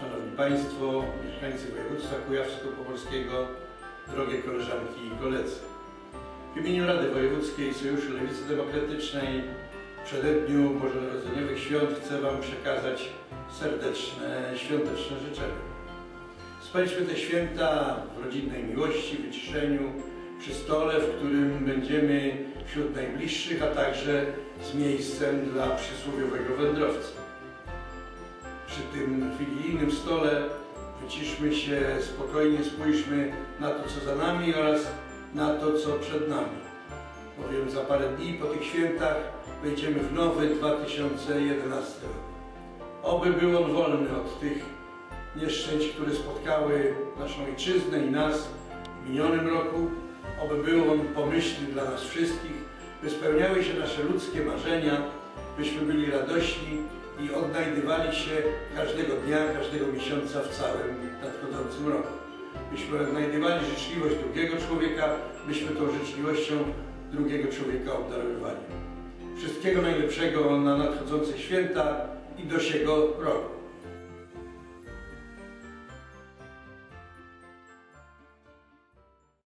Szanowni Państwo, mieszkańcy województwa kujawsko-pomorskiego, drogie koleżanki i koledzy. W imieniu Rady Wojewódzkiej Sojuszu Lewicy Demokratycznej w przededniu Bożonarodzeniowych Świąt chcę Wam przekazać serdeczne, świąteczne życzenia. Spędźmy te święta w rodzinnej miłości, wyciszeniu, przy stole, w którym będziemy wśród najbliższych, a także z miejscem dla przysłowiowego wędrowca. Przy tym wigilijnym stole wyciszmy się, spokojnie spójrzmy na to, co za nami oraz na to, co przed nami. Bowiem za parę dni po tych świętach wejdziemy w nowy 2011 rok. Oby był on wolny od tych nieszczęść, które spotkały naszą ojczyznę i nas w minionym roku. Oby był on pomyślny dla nas wszystkich, by spełniały się nasze ludzkie marzenia, byśmy byli radośni i odnajdywali się każdego dnia, każdego miesiąca w całym nadchodzącym roku. Byśmy odnajdywali życzliwość drugiego człowieka, byśmy tą życzliwością drugiego człowieka obdarowywali. Wszystkiego najlepszego na nadchodzące święta i do siego roku.